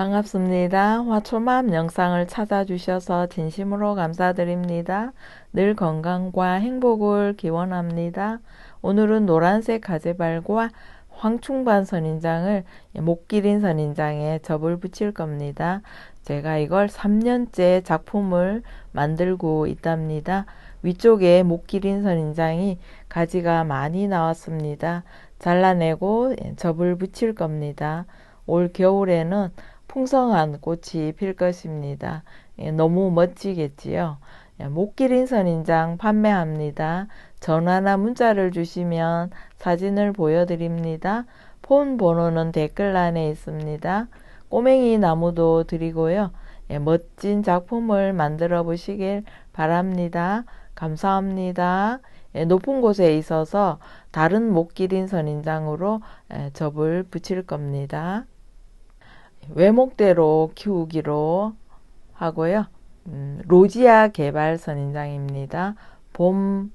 반갑습니다. 화초맘 영상을 찾아주셔서 진심으로 감사드립니다. 늘 건강과 행복을 기원합니다. 오늘은 노란색 가재발과 황충반 선인장을 목기린 선인장에 접을 붙일 겁니다. 제가 이걸 3년째 작품을 만들고 있답니다. 위쪽에 목기린 선인장이 가지가 많이 나왔습니다. 잘라내고 접을 붙일 겁니다. 올 겨울에는 풍성한 꽃이 필 것입니다. 예, 너무 멋지겠지요. 예, 목기린 선인장 판매합니다. 전화나 문자를 주시면 사진을 보여드립니다. 폰 번호는 댓글란에 있습니다. 꼬맹이 나무도 드리고요. 예, 멋진 작품을 만들어 보시길 바랍니다. 감사합니다. 예, 높은 곳에 있어서 다른 목기린 선인장으로 예, 접을 붙일 겁니다. 외목대로 키우기로 하고요. 음, 로지아 개발 선인장입니다. 봄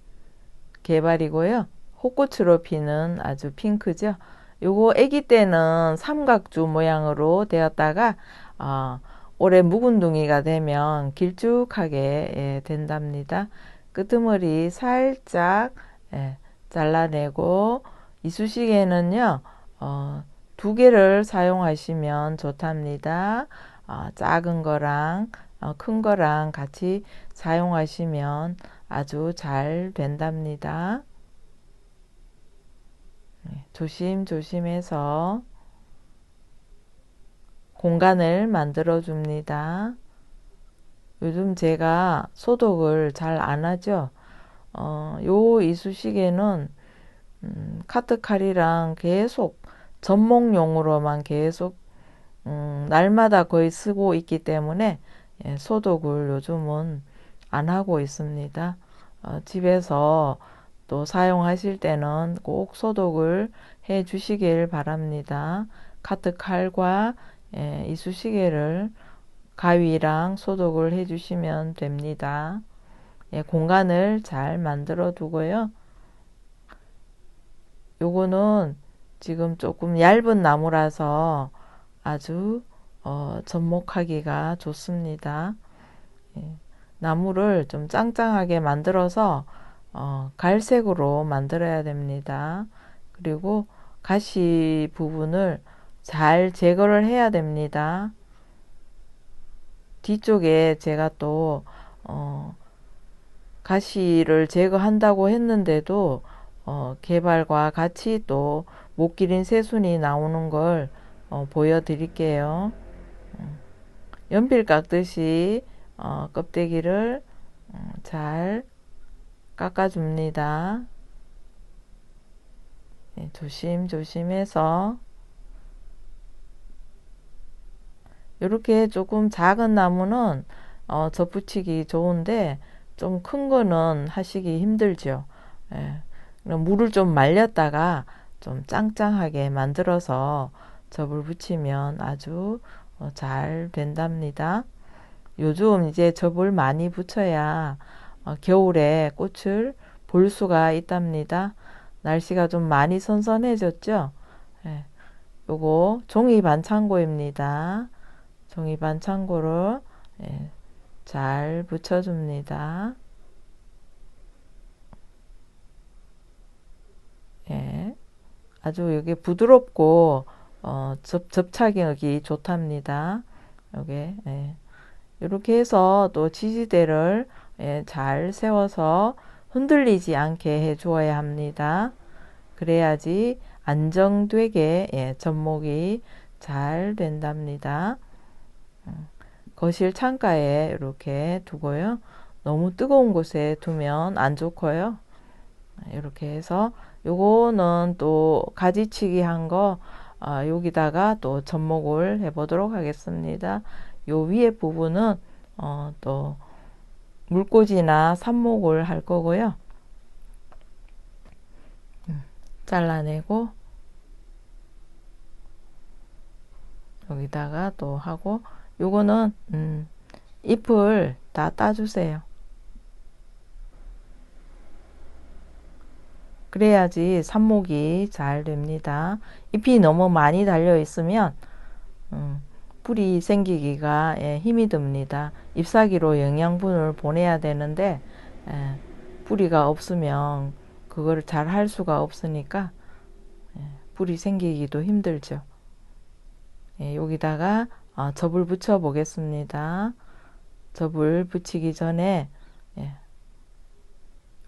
개발이고요. 호꽃으로 피는 아주 핑크죠. 요거 아기 때는 삼각주 모양으로 되었다가 어, 올해 묵은둥이가 되면 길쭉하게 예, 된답니다. 끄트머리 살짝 예, 잘라내고 이쑤시개는요. 어, 두 개를 사용하시면 좋답니다. 어, 작은 거랑 어, 큰 거랑 같이 사용하시면 아주 잘 된답니다. 네, 조심조심해서 공간을 만들어 줍니다. 요즘 제가 소독을 잘 안 하죠. 어, 요 이쑤시개는 음, 카트칼이랑 계속 전목용으로만 계속 음, 날마다 거의 쓰고 있기 때문에 예, 소독을 요즘은 안 하고 있습니다. 어, 집에서 또 사용하실 때는 꼭 소독을 해 주시길 바랍니다. 카트 칼과 예, 이쑤시개를 가위랑 소독을 해 주시면 됩니다. 예, 공간을 잘 만들어 두고요. 요거는 지금 조금 얇은 나무라서 아주 어, 접목하기가 좋습니다. 예, 나무를 좀 짱짱하게 만들어서 어, 갈색으로 만들어야 됩니다. 그리고 가시 부분을 잘 제거를 해야 됩니다. 뒤쪽에 제가 또 어, 가시를 제거한다고 했는데도 어, 개발과 같이 또 목기린 새순이 나오는 걸 어, 보여드릴게요. 음, 연필 깎듯이 어, 껍데기를 음, 잘 깎아줍니다. 네, 조심조심해서 이렇게 조금 작은 나무는 어, 접붙이기 좋은데 좀 큰 거는 하시기 힘들죠. 예. 물을 좀 말렸다가 좀 짱짱하게 만들어서 접을 붙이면 아주 어, 잘 된답니다. 요즘 이제 접을 많이 붙여야 어, 겨울에 꽃을 볼 수가 있답니다. 날씨가 좀 많이 선선해졌죠? 예. 요거 종이 반창고입니다. 종이 반창고를 예, 잘 붙여줍니다. 예. 아주 여기 부드럽고 어, 접, 접착력이 좋답니다. 요게 예. 이렇게 해서 또 지지대를 예, 잘 세워서 흔들리지 않게 해 주어야 합니다. 그래야지 안정되게 예, 접목이 잘 된답니다. 음, 거실 창가에 이렇게 두고요. 너무 뜨거운 곳에 두면 안 좋고요. 이렇게 해서 요거는 또 가지치기 한거 아, 여기다가 또 접목을 해 보도록 하겠습니다. 요 위에 부분은 어, 또 물꽂이나 삽목을 할 거고요. 음, 잘라내고 여기다가 또 하고 요거는 음, 잎을 다 따주세요. 그래야지 삽목이 잘 됩니다. 잎이 너무 많이 달려 있으면 음, 뿌리 생기기가 예, 힘이 듭니다. 잎사귀로 영양분을 보내야 되는데 예, 뿌리가 없으면 그거를 잘할 수가 없으니까 예, 뿌리 생기기도 힘들죠. 예, 여기다가 어, 접을 붙여 보겠습니다. 접을 붙이기 전에 예,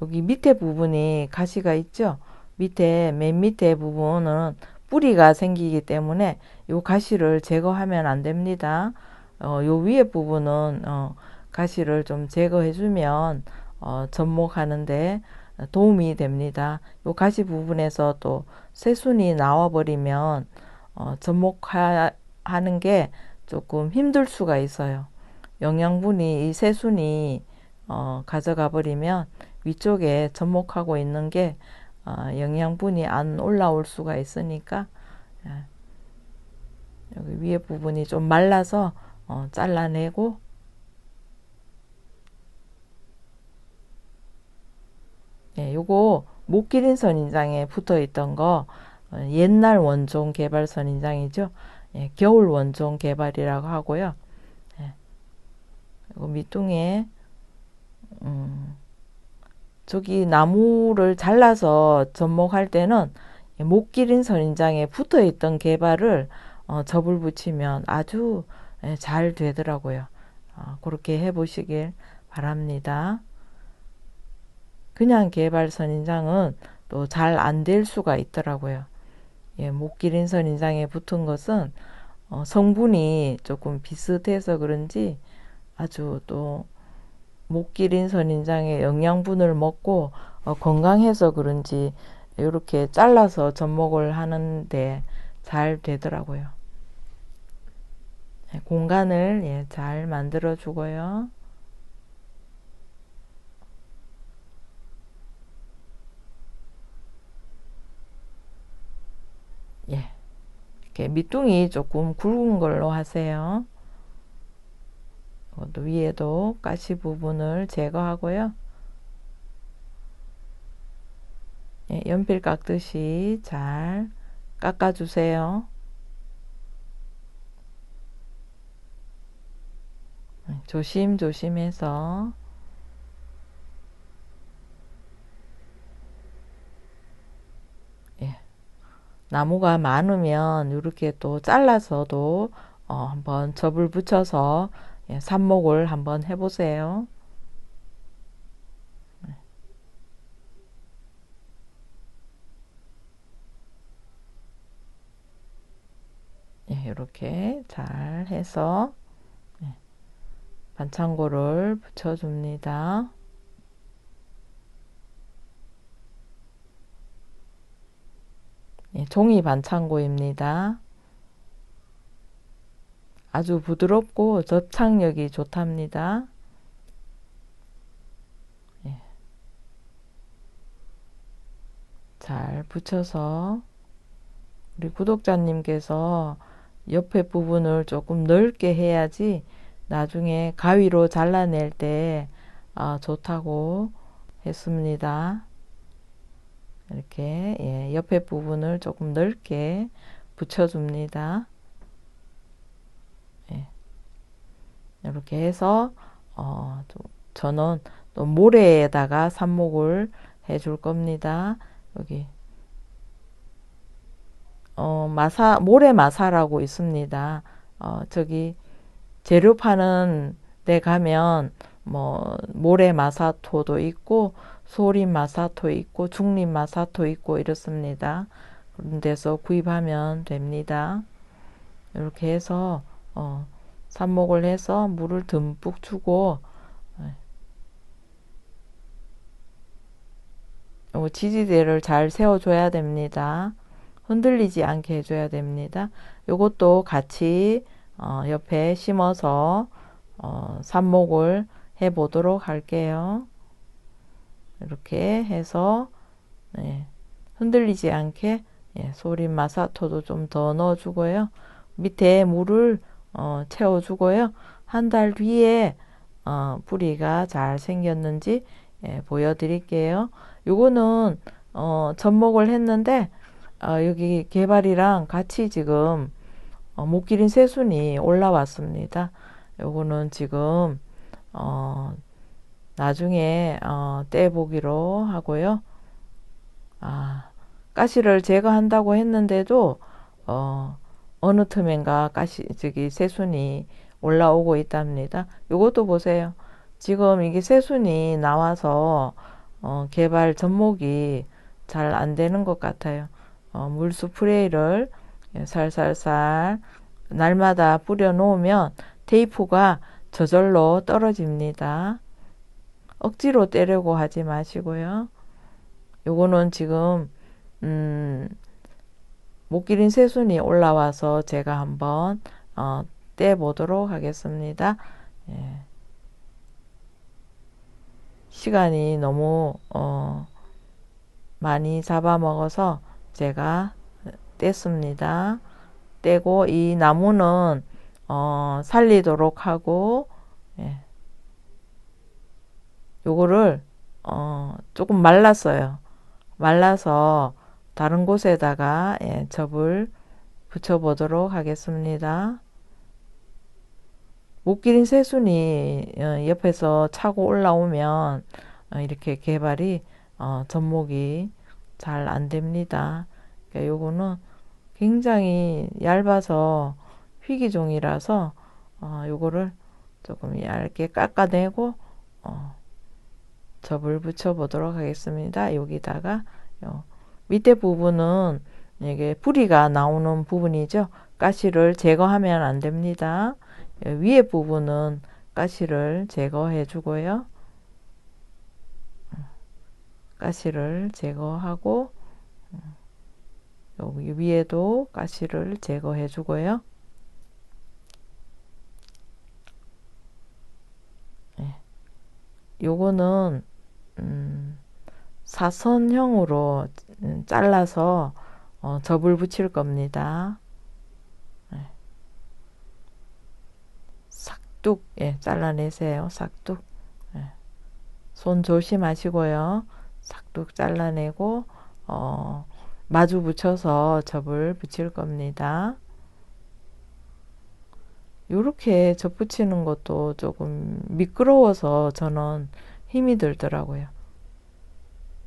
여기 밑에 부분이 가시가 있죠. 밑에 맨 밑에 부분은 뿌리가 생기기 때문에 요 가시를 제거하면 안 됩니다. 어, 요 위에 부분은 어, 가시를 좀 제거해 주면 어, 접목하는데 도움이 됩니다. 요 가시 부분에서 또 새순이 나와 버리면 어, 접목하는 게 조금 힘들 수가 있어요. 영양분이 이 새순이 어, 가져가 버리면 위쪽에 접목하고 있는 게 어, 영양분이 안 올라올 수가 있으니까 예. 여기 위에 부분이 좀 말라서 어, 잘라내고 예, 요거 목기린 선인장에 붙어 있던 거 어, 옛날 원종 개발 선인장이죠. 예, 겨울 원종 개발이라고 하고요. 예, 요거 밑둥에 음, 저기 나무를 잘라서 접목할 때는 못 기린 선인장에 붙어 있던 개발을 어, 접을 붙이면 아주 예, 잘 되더라고요. 어, 그렇게 해보시길 바랍니다. 그냥 개발 선인장은 또 잘 안 될 수가 있더라고요. 예, 못 기린 선인장에 붙은 것은 어, 성분이 조금 비슷해서 그런지 아주 또 목기린 선인장의 영양분을 먹고 어, 건강해서 그런지 이렇게 잘라서 접목을 하는데 잘 되더라고요. 네, 공간을 예, 잘 만들어 주고요. 예. 이렇게 밑둥이 조금 굵은 걸로 하세요. 또 위에도 가시 부분을 제거하고요. 예, 연필 깎듯이 잘 깎아주세요. 예, 조심조심해서 예, 나무가 많으면 이렇게 또 잘라서도 어, 한번 접을 붙여서 예, 삽목을 한번 해보세요. 예, 이렇게 잘 해서 예, 반창고를 붙여줍니다. 예, 종이 반창고입니다. 아주 부드럽고 접착력이 좋답니다. 예. 잘 붙여서 우리 구독자님께서 옆에 부분을 조금 넓게 해야지 나중에 가위로 잘라낼 때 아, 좋다고 했습니다. 이렇게 예, 옆에 부분을 조금 넓게 붙여줍니다. 이렇게 해서 어, 저는 또 모래에다가 삽목을 해줄 겁니다. 여기 어, 마사 모래 마사라고 있습니다. 어, 저기 재료 파는 데 가면 뭐 모래 마사토도 있고 소림 마사토 있고 중림 마사토 있고 이렇습니다. 그런 데서 구입하면 됩니다. 이렇게 해서 어, 삽목을 해서 물을 듬뿍 주고 어, 지지대를 잘 세워줘야 됩니다. 흔들리지 않게 해줘야 됩니다. 이것도 같이 어, 옆에 심어서 어, 삽목을 해 보도록 할게요. 이렇게 해서 네, 흔들리지 않게 예, 소림 마사토도 좀 더 넣어주고요. 밑에 물을 어, 채워주고요. 한 달 뒤에 어, 뿌리가 잘 생겼는지 예, 보여드릴게요. 요거는 어, 접목을 했는데 어, 여기 개발이랑 같이 지금 어, 목기린 새순이 올라왔습니다. 요거는 지금 어, 나중에 어, 떼보기로 하고요. 아, 가시를 제거한다고 했는데도 어, 어느 틈엔가 가시 저기 새순이 올라오고 있답니다. 요것도 보세요. 지금 이게 새순이 나와서 어, 개발 접목이 잘 안 되는 것 같아요. 어, 물 스프레이를 살살살 날마다 뿌려 놓으면 테이프가 저절로 떨어집니다. 억지로 떼려고 하지 마시고요. 요거는 지금 음, 못 기린 새순이 올라와서 제가 한번 어, 떼 보도록 하겠습니다. 예. 시간이 너무 어, 많이 잡아먹어서 제가 뗐습니다. 떼고 이 나무는 어, 살리도록 하고 예. 요거를 어, 조금 말랐어요. 말라서 다른 곳에다가 예, 접을 붙여 보도록 하겠습니다. 못 기린 새순이 어, 옆에서 차고 올라오면 어, 이렇게 개발이 어, 접목이 잘 안 됩니다. 그러니까 요거는 굉장히 얇아서 희귀종이라서 어, 요거를 조금 얇게 깎아내고 어, 접을 붙여 보도록 하겠습니다. 여기다가 요 밑에 부분은 이게 뿌리가 나오는 부분이죠. 가시를 제거하면 안 됩니다. 위에 부분은 가시를 제거해 주고요. 가시를 제거하고 여기 위에도 가시를 제거해 주고요. 네. 요거는 음, 사선형으로 잘라서 어, 접을 붙일 겁니다. 네. 싹둑 예, 잘라내세요. 싹둑 예. 손 조심하시고요. 싹둑 잘라내고 어, 마주 붙여서 접을 붙일 겁니다. 이렇게 접 붙이는 것도 조금 미끄러워서 저는 힘이 들더라고요.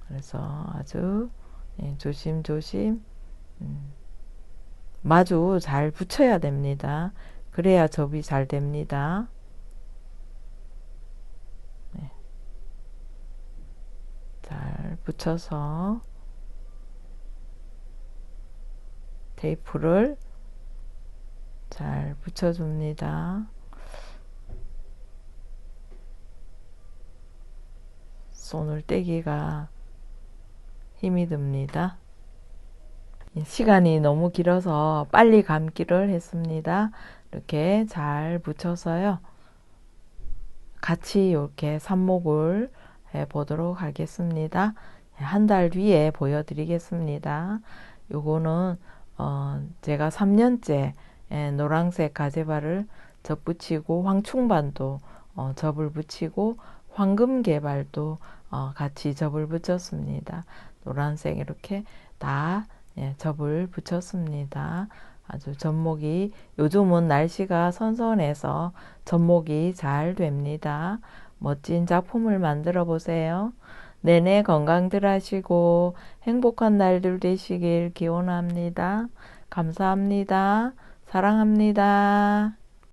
그래서 아주 예, 조심조심 음, 마주 잘 붙여야 됩니다. 그래야 접이 잘 됩니다. 네. 잘 붙여서 테이프를 잘 붙여줍니다. 손을 떼기가 힘이 듭니다. 시간이 너무 길어서 빨리 감기를 했습니다. 이렇게 잘 붙여서요. 같이 이렇게 삽목을 해 보도록 하겠습니다. 한 달 뒤에 보여드리겠습니다. 요거는 어 제가 3년째 노란색 가제발을 접붙이고 황충반도 어 접을 붙이고 황금 개발도 어 같이 접을 붙였습니다. 노란색 이렇게 다 예, 접을 붙였습니다. 아주 접목이 요즘은 날씨가 선선해서 접목이 잘 됩니다. 멋진 작품을 만들어 보세요. 내내 건강들 하시고 행복한 날들 되시길 기원합니다. 감사합니다. 사랑합니다.